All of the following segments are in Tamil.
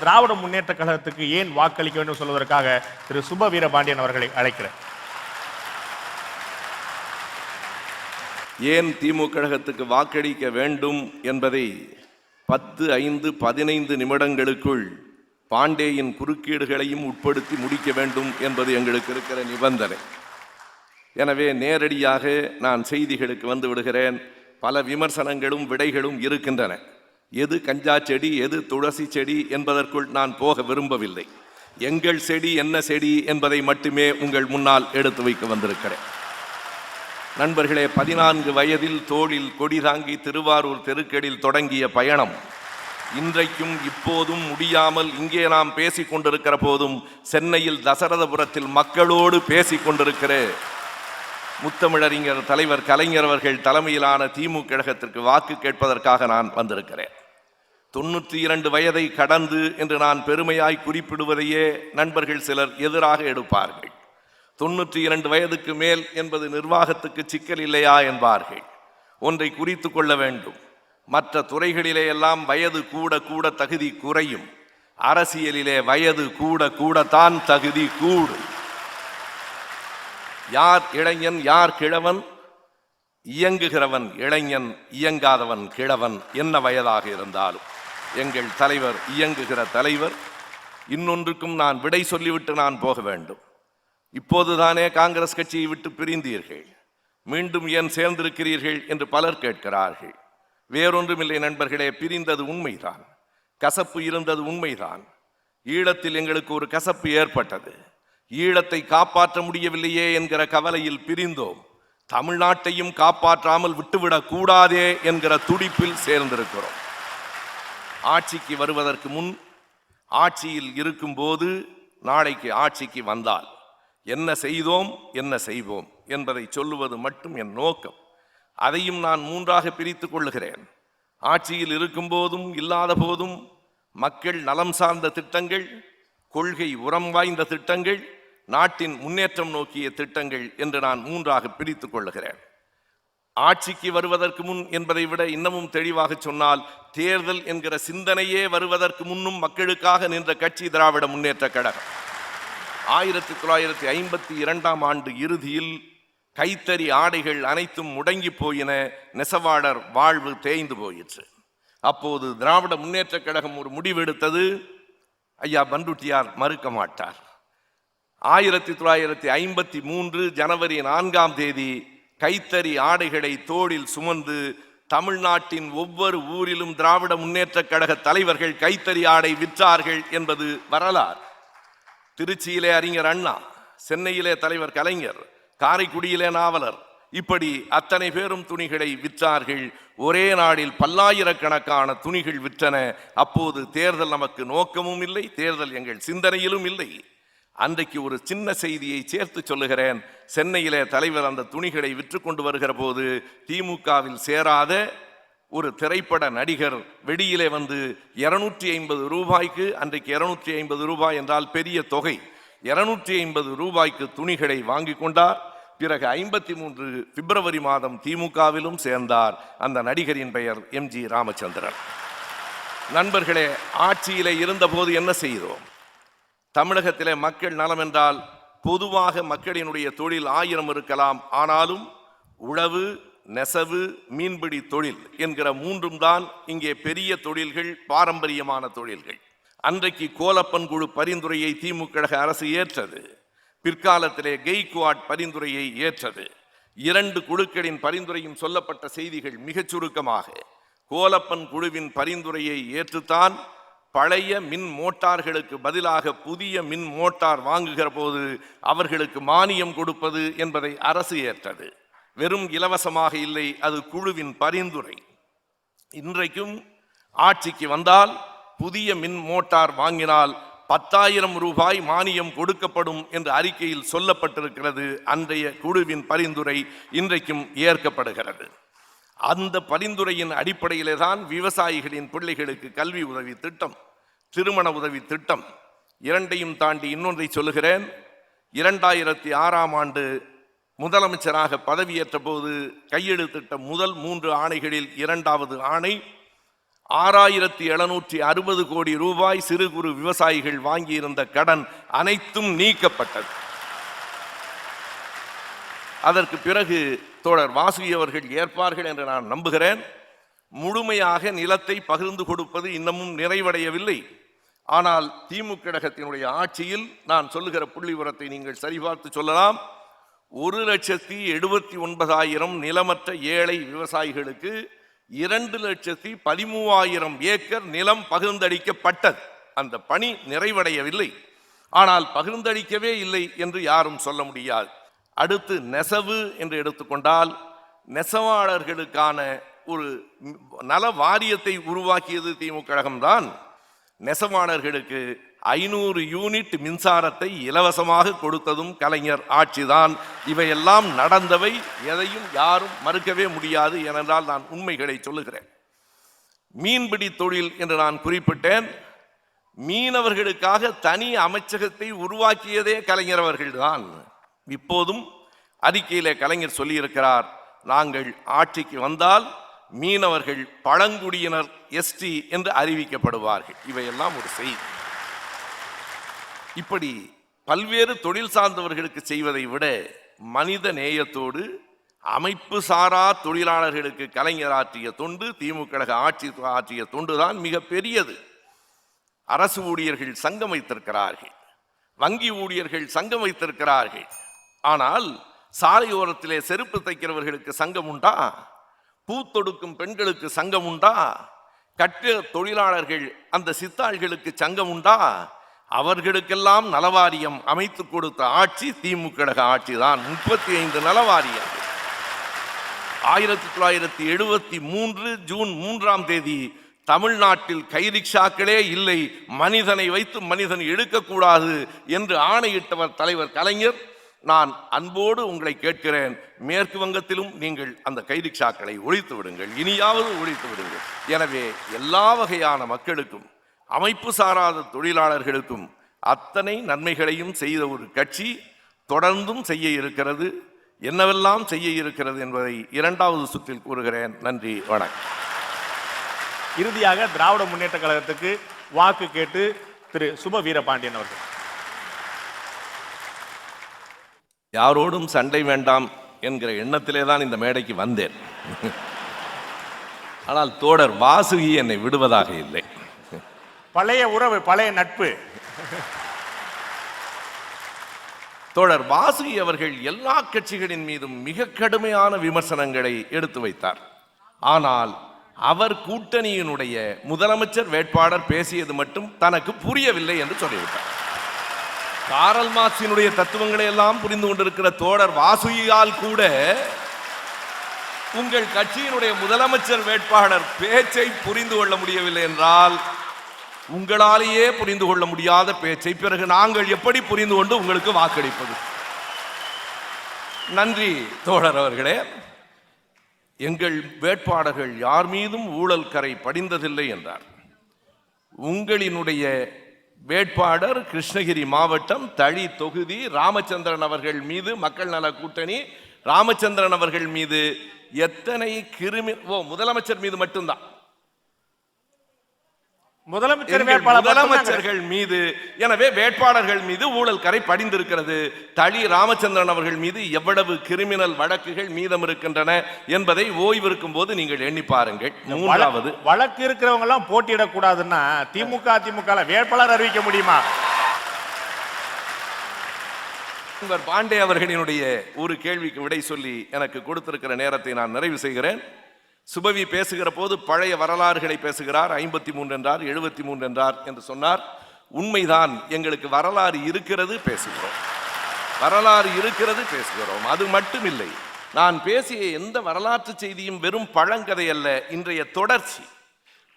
திராவிட முன்னேற்ற கழகத்துக்கு ஏன் வாக்களிக்க வேண்டும் சொல்வதற்காக திரு சுப வீரபாண்டியன் அவர்களை அழைக்கிறேன். ஏன் திமுக கழகத்துக்கு வாக்களிக்க வேண்டும் என்பதை பத்து ஐந்து பதினைந்து நிமிடங்களுக்குள் பாண்டேயின் குறுக்கீடுகளையும் உட்படுத்தி முடிக்க வேண்டும் என்பது எங்களுக்கு இருக்கிற நிபந்தனை. எனவே நேரடியாக நான் செய்திகளுக்கு வந்து விடுகிறேன். பல விமர்சனங்களும் விடைகளும் இருக்கின்றன. எது கஞ்சா செடி எது துளசி செடி என்பதற்குள் நான் போக விரும்பவில்லை. எங்கள் செடி என்ன செடி என்பதை மட்டுமே உங்கள் முன்னால் எடுத்து வைக்க வந்திருக்கிறேன். நண்பர்களே பதினான்கு வயதில் தோளில் கொடி தாங்கி திருவாரூர் தெருக்களில் தொடங்கிய பயணம் இன்றைக்கும் இப்போதும் முடியாமல் இங்கே நாம் பேசிக் கொண்டிருக்கிற போதும் சென்னையில் தசரதபுரத்தில் மக்களோடு பேசிக் கொண்டிருக்கிறேன் முத்தமிழறிஞர் தலைவர் கலைஞர் அவர்கள் தலைமையிலான திமுக கழகத்திற்கு வாக்கு கேட்பதற்காக நான் வந்திருக்கிறேன். தொண்ணூற்றி இரண்டு வயதை கடந்து என்று நான் பெருமையாய் குறிப்பிடுவதையே நண்பர்கள் சிலர் எதிராக எடுப்பார்கள். தொண்ணூற்றி இரண்டு வயதுக்கு மேல் என்பது நிர்வாகத்துக்கு சிக்கல் இல்லையா என்பார்கள். ஒன்றை குறித்து கொள்ள வேண்டும். மற்ற துறைகளிலே எல்லாம் வயது கூட கூட தகுதி குறையும். அரசியலிலே வயது கூட கூடத்தான் தகுதி கூடும். யார் இளைஞன் யார் கிழவன்? இயங்குகிறவன் இளைஞன் இயங்காதவன் கிழவன் என்ன வயதாக இருந்தாலும். எங்கள் தலைவர் இயங்குகிற தலைவர் இன்னொன்றுக்கும் நான் விடை சொல்லிவிட்டு நான் போக வேண்டும். இப்போதுதானே காங்கிரஸ் கட்சியை விட்டு பிரிந்தீர்கள். மீண்டும் ஏன் சேர்ந்திருக்கிறீர்கள் என்று பலர் கேட்கிறார்கள். வேறொன்றுமில்லை நண்பர்களே பிரிந்தது உண்மைதான். கசப்பு இருந்தது உண்மைதான். ஈழத்தில் எங்களுக்கு ஒரு கசப்பு ஏற்பட்டது. ஈழத்தை காப்பாற்ற முடியவில்லையே என்கிற கவலையில் பிரிந்தோம். தமிழ்நாட்டையும் காப்பாற்றாமல் விட்டுவிடக் கூடாதே என்கிற துடிப்பில் சேர்ந்திருக்கிறோம். ஆட்சிக்கு வருவதற்கு முன் ஆட்சியில் இருக்கும்போது நாளைக்கு ஆட்சிக்கு வந்தால் என்ன செய்தோம் என்ன செய்வோம் என்பதை சொல்லுவது மட்டும் என் நோக்கம். அதையும் நான் மூன்றாக பிரித்து கொள்ளுகிறேன். ஆட்சியில் இருக்கும்போதும் இல்லாத போதும் மக்கள் நலம் சார்ந்த திட்டங்கள் கொள்கை உரம் வாய்ந்த திட்டங்கள் நாட்டின் முன்னேற்றம் நோக்கிய திட்டங்கள் என்று நான் மூன்றாக பிரித்து கொள்ளுகிறேன். ஆட்சிக்கு வருவதற்கு முன் என்பதை விட இன்னமும் தெளிவாக சொன்னால் தேர்தல் என்கிற சிந்தனையே வருவதற்கு முன்னும் மக்களுக்காக நின்ற கட்சி திராவிட முன்னேற்ற கழகம். ஆயிரத்தி தொள்ளாயிரத்தி ஐம்பத்தி இரண்டாம் ஆண்டு இறுதியில் கைத்தறி ஆடைகள் அனைத்தும் முடங்கி போயின நெசவாளர் வாழ்வு தேய்ந்து போயிற்று. அப்போது திராவிட முன்னேற்ற கழகம் ஒரு முடிவெடுத்தது. ஐயா பண்டுட்டியார் மறுக்க மாட்டார். ஆயிரத்தி தொள்ளாயிரத்தி ஐம்பத்தி மூன்று ஜனவரி நான்காம் தேதி கைத்தறி ஆடைகளை தோளில் சுமந்து தமிழ்நாட்டின் ஒவ்வொரு ஊரிலும் திராவிட முன்னேற்ற கழக தலைவர்கள் கைத்தறி ஆடை விற்றார்கள் என்பது வரலாறு. திருச்சியிலே அறிஞர் அண்ணா சென்னையிலே தலைவர் கலைஞர் காரைக்குடியிலே நாவலர் இப்படி அத்தனை பேரும் துணிகளை விற்றார்கள். ஒரே நாளில் பல்லாயிரக்கணக்கான துணிகள் விற்றன. அப்போது தேர்தல் நமக்கு நோக்கமும் இல்லை தேர்தல் எங்கள் சிந்தனையிலும் இல்லை. அன்றைக்கு ஒரு சின்ன செய்தியை சேர்த்து சொல்லுகிறேன். சென்னையிலே தலைவர் அந்த துணிகளை விற்று கொண்டு வருகிற போது திமுகவில் சேராத ஒரு திரைப்பட நடிகர் வெளியிலே வந்து இருநூற்றி ஐம்பது ரூபாய்க்கு அன்றைக்கு இருநூற்றி ஐம்பது ரூபாய் என்றால் பெரிய தொகை. இருநூற்றி ஐம்பது ரூபாய்க்கு துணிகளை வாங்கி கொண்டார். பிறகு ஐம்பத்தி மூன்று பிப்ரவரி மாதம் திமுகவிலும் சேர்ந்தார். அந்த நடிகரின் பெயர் எம் ஜி ராமச்சந்திரன். நண்பர்களே ஆட்சியிலே இருந்தபோது என்ன செய்தோம்? தமிழகத்திலே மக்கள் நலம் என்றால் பொதுவாக மக்களினுடைய தொழில் ஆயிரம் இருக்கலாம். ஆனாலும் உழவு நெசவு மீன்பிடி தொழில் என்கிற மூன்றும் தான் இங்கே பெரிய தொழில்கள் பாரம்பரியமான தொழில்கள். அன்றைக்கு கோலப்பன் குழு பரிந்துரையை திமுக அரசு ஏற்றது. பிற்காலத்திலே கெய்குவாட் பரிந்துரையை ஏற்றது. இரண்டு குழுக்களின் பரிந்துரையும் சொல்லப்பட்ட செய்திகள் மிகச் சுருக்கமாக. கோலப்பன் குழுவின் பரிந்துரையை ஏற்றுத்தான் பழைய மின் மோட்டார்களுக்கு பதிலாக புதிய மின் மோட்டார் வாங்குகிற போது அவர்களுக்கு மானியம் கொடுப்பது என்பதை அரசு ஏற்றது. வெறும் இலவசமாக இல்லை அது குழுவின் பரிந்துரை. இன்றைக்கும் ஆட்சிக்கு வந்தால் புதிய மின் மோட்டார் வாங்கினால் பத்தாயிரம் ரூபாய் மானியம் கொடுக்கப்படும் என்று அறிக்கையில் சொல்லப்பட்டிருக்கிறது. அன்றைய குழுவின் பரிந்துரை இன்றைக்கும் ஏற்கப்படுகிறது. அந்த பரிந்துரையின் அடிப்படையிலே தான் விவசாயிகளின் பிள்ளைகளுக்கு கல்வி உதவி திட்டம். திருமண உதவி திட்டம். இரண்டையும் தாண்டி இன்னொன்றை சொல்லுகிறேன். இரண்டாயிரத்தி ஆறாம் ஆண்டு முதலமைச்சராக பதவியேற்ற போது கையெழுத்திட்ட முதல் மூன்று ஆணைகளில் இரண்டாவது ஆணை ஆறாயிரத்தி எழுநூற்றி அறுபது கோடி ரூபாய் சிறு குறு விவசாயிகள் வாங்கியிருந்த கடன் அனைத்தும் நீக்கப்பட்டது. அதற்கு பிறகு தோழர் வாசுகி அவர்கள் ஏற்பார்கள் என்று நான் நம்புகிறேன். முழுமையாக நிலத்தை பகிர்ந்து கொடுப்பது இன்னமும் நிறைவடையவில்லை. ஆனால் திமுக கழகத்தினுடைய ஆட்சியில் நான் சொல்லுகிற புள்ளி விவரத்தை நீங்கள் சரிபார்த்து சொல்லலாம். ஒரு லட்சத்தி எழுபத்தி ஒன்பதாயிரம் நிலமற்ற ஏழை விவசாயிகளுக்கு இரண்டு லட்சத்தி பதிமூவாயிரம் ஏக்கர் நிலம் பகிர்ந்தளிக்கப்பட்டது. அந்த பணி நிறைவடையவில்லை. ஆனால் பகிர்ந்தளிக்கவே இல்லை என்று யாரும் சொல்ல முடியாது. அடுத்து நெசவு என்று எடுத்துக்கொண்டால் நெசவாளர்களுக்கான ஒரு நல வாரியத்தை உருவாக்கியது திமுக கழகம்தான். நெசவாளர்களுக்கு ஐநூறு யூனிட் மின்சாரத்தை இலவசமாக கொடுத்ததும் கலைஞர் ஆட்சிதான். இவையெல்லாம் நடந்தவை எதையும் யாரும் மறுக்கவே முடியாது ஏனென்றால் நான் உண்மைகளை சொல்லுகிறேன். மீன்பிடி தொழில் என்று நான் குறிப்பிட்டேன். மீனவர்களுக்காக தனி அமைச்சகத்தை உருவாக்கியதே கலைஞர் அவர்கள்தான். இப்போதும் அறிக்கையிலே கலைஞர் சொல்லியிருக்கிறார் நாங்கள் ஆட்சிக்கு வந்தால் மீனவர்கள் பழங்குடியினர் எஸ்டி என்று அறிவிக்கப்படுவார்கள். இவையெல்லாம் ஒரு செய்தி இப்படி பல்வேறு தொழில் சார்ந்தவர்களுக்கு செய்வதை விட மனித நேயத்தோடு அமைப்பு சாரா தொழிலாளர்களுக்கு கலைஞர் ஆற்றிய தொண்டு திமுக கழக ஆட்சி ஆற்றிய தொண்டுதான் மிக பெரியது அரசு ஊழியர்கள் சங்கம் வைத்திருக்கிறார்கள். வங்கி ஊழியர்கள் சங்கம் வைத்திருக்கிறார்கள். ஆனால் சாலையோரத்திலே செருப்பு தைக்கிறவர்களுக்கு சங்கம் உண்டா? பூத்தொடுக்கும் பெண்களுக்கு சங்கம் உண்டா? கட்டு தொழிலாளர்கள் அந்த சித்தாள்களுக்கு சங்கம் உண்டா? அவர்களுக்கெல்லாம் நலவாரியம் அமைத்து கொடுத்த ஆட்சி திமுக கழக ஆட்சி தான் முப்பத்தி ஐந்து நலவாரியம். ஆயிரத்தி தொள்ளாயிரத்தி எழுபத்தி மூன்று ஜூன் மூன்றாம் தேதி தமிழ்நாட்டில் கைரிக்ஷாக்களே இல்லை மனிதனை வைத்து மனிதன் எடுக்கக்கூடாது என்று ஆணையிட்டவர் தலைவர் கலைஞர். நான் அன்போடு உங்களை கேட்கிறேன். மேற்கு வங்கத்திலும் நீங்கள் அந்த கைரிக்ஷாக்களை ஒழித்து விடுங்கள். இனியாவது ஒழித்து விடுங்கள். எனவே எல்லா வகையான மக்களுக்கும் அமைப்பு சாராத தொழிலாளர்களுக்கும் அத்தனை நன்மைகளையும் செய்த ஒரு கட்சி தொடர்ந்தும் செய்ய இருக்கிறது. என்னவெல்லாம் செய்ய இருக்கிறது என்பதை இரண்டாவது சுற்றில் கூறுகிறேன். நன்றி வணக்கம். இறுதியாக திராவிட முன்னேற்ற கழகத்துக்கு வாக்கு கேட்டு திரு சுப வீரபாண்டியன் அவர்கள். யாரோடும் சண்டை வேண்டாம் என்கிற எண்ணத்திலே தான் இந்த மேடைக்கு வந்தேன். ஆனால் தோடர் வாசுகி என்னை விடுவதாக இல்லை. பழைய உறவு பழைய நட்பு. தோழர் வாசுகி அவர்கள் எல்லா கட்சிகளின் மீதும் மிக கடுமையான விமர்சனங்களை எடுத்து வைத்தார். ஆனால் அவர் கூட்டணியினுடைய முதலமைச்சர் வேட்பாளர் பேசியது மட்டும் தனக்கு புரியவில்லை என்று சொல்லிவிட்டார். காரல் மார்க்சினுடைய தத்துவங்களை எல்லாம் புரிந்து கொண்டிருக்கிற தோழர் வாசுகியால் கூட உங்கள் கட்சியினுடைய முதலமைச்சர் வேட்பாளர் பேச்சை புரிந்து கொள்ள முடியவில்லை என்றால் உங்களாலேயே புரிந்து கொள்ள முடியாத பேச்சை பிறகு நாங்கள் எப்படி புரிந்து கொண்டு உங்களுக்கு வாக்களிப்பது? நன்றி தோழர் அவர்களே. எங்கள் வேட்பாளர்கள் யார் மீதும் ஊழல் கரை படிந்ததில்லை என்றார். உங்களினுடைய வேட்பாளர் கிருஷ்ணகிரி மாவட்டம் தளி தொகுதி ராமச்சந்திரன் அவர்கள் மீது மக்கள் நல கூட்டணி. ராமச்சந்திரன் அவர்கள் மீது எத்தனை கிருமி ஓ முதலமைச்சர் மீது மட்டும்தான் முதலமைச்சர் எங்கள் வேட்பாளர் மட்டும்தாங்க. முதலமைச்சர்கள் மீது எனவே வேட்பாளர்கள் மீது ஊழல் கரை படிந்திருக்கிறது. தளி ராமச்சந்திரன் அவர்கள் மீது எவ்வளவு கிரிமினல் வழக்குகள் மீதம் இருக்கின்றன என்பதை ஓய்வு இருக்கும் போது நீங்கள் எண்ணி பாருங்கள். மூன்றாவது. வழக்கு- இருக்கிறவங்க எல்லாம் போட்டியிடக்கூடாதுன்னா திமுக அதிமுக வேட்பாளர் அறிவிக்க முடியுமா? பாண்டே அவர்களினுடைய ஒரு கேள்விக்கு விடை சொல்லி எனக்கு கொடுத்திருக்கிற நேரத்தை நான் நிறைவு செய்கிறேன். சுபவி பேசுகிற போது பழைய வரலாறுகளை பேசுகிறார் ஐம்பத்தி மூன்று என்றார் எழுபத்தி மூன்று என்றார் என்று சொன்னார். உண்மைதான் எங்களுக்கு வரலாறு இருக்கிறது பேசுகிறோம். வரலாறு இருக்கிறது பேசுகிறோம். அது மட்டுமில்லை நான் பேசிய எந்த வரலாற்று செய்தியும் வெறும் பழங்கதை அல்ல இன்றைய தொடர்ச்சி.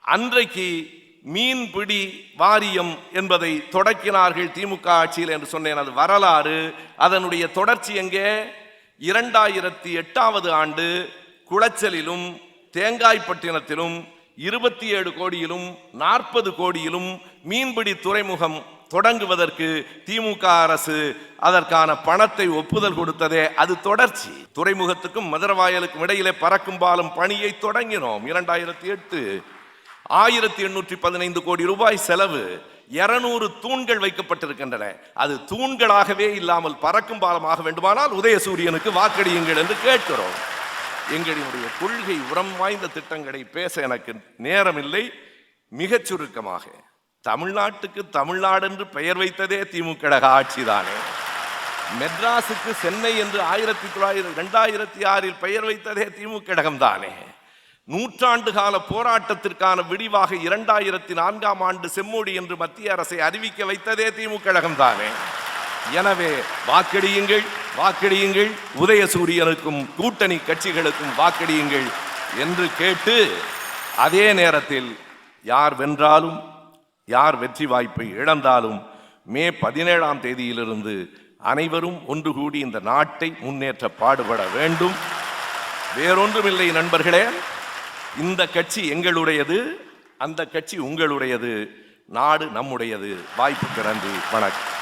அன்றைக்கு மீன்பிடி வாரியம் என்பதை தொடக்கினார்கள் திமுக ஆட்சியில் என்று சொன்னேன் அது வரலாறு. அதனுடைய தொடர்ச்சி எங்கே? இரண்டாயிரத்தி எட்டாவது ஆண்டு குளச்சலிலும் தேங்காய் பட்டினத்திலும் இருபத்தி ஏழு கோடியிலும் நாற்பது கோடியிலும் மீன்பிடி துறைமுகம் தொடங்குவதற்கு திமுக அரசு அதற்கான பணத்தை ஒப்புதல் கொடுத்ததே அது தொடர்ச்சி. துறைமுகத்துக்கும் மதுரவாயலுக்கும் இடையிலே பறக்கும் பாலும் பணியை தொடங்கினோம். இரண்டாயிரத்தி எட்டு ஆயிரத்தி எண்ணூற்றி பதினைந்து கோடி ரூபாய் செலவு இருநூறு தூண்கள் வைக்கப்பட்டிருக்கின்றன. அது தூண்களாகவே இல்லாமல் பறக்கும் பாலமாக வேண்டுமானால் உதயசூரியனுக்கு வாக்களியுங்கள் என்று கேட்கிறோம். எங்களுடைய கொள்கை உரம் வாய்ந்த திட்டங்களை பேச எனக்கு நேரமில்லை. மிகச் சுருக்கமாக தமிழ்நாட்டுக்கு தமிழ்நாடு என்று பெயர் வைத்ததே திமுக ஆட்சிதானே. மெட்ராஸுக்கு சென்னை என்று ஆயிரத்தி தொள்ளாயிரத்தி ரெண்டாயிரத்தி ஆறில் பெயர் வைத்ததே திமுக தானே. நூற்றாண்டு கால போராட்டத்திற்கான விடிவாக இரண்டாயிரத்தி நான்காம் ஆண்டு செம்மொழி என்று மத்திய அரசை அறிவிக்க வைத்ததே திமுக தானே. எனவே வாக்களியுங்கள் வாக்களியுங்கள் உதயசூரியனுக்கும் கூட்டணி கட்சிகளுக்கும் வாக்களியுங்கள் என்று கேட்டு அதே நேரத்தில் யார் வென்றாலும் யார் வெற்றி வாய்ப்பை இழந்தாலும் மே பதினேழாம் தேதியிலிருந்து அனைவரும் ஒன்று கூடி இந்த நாட்டை முன்னேற்ற பாடுபட வேண்டும். வேறொன்றுமில்லை நண்பர்களே இந்த கட்சி எங்களுடையது அந்த கட்சி உங்களுடையது. நாடு நம்முடையது. வாய்ப்பு பிறந்து வணக்கம்.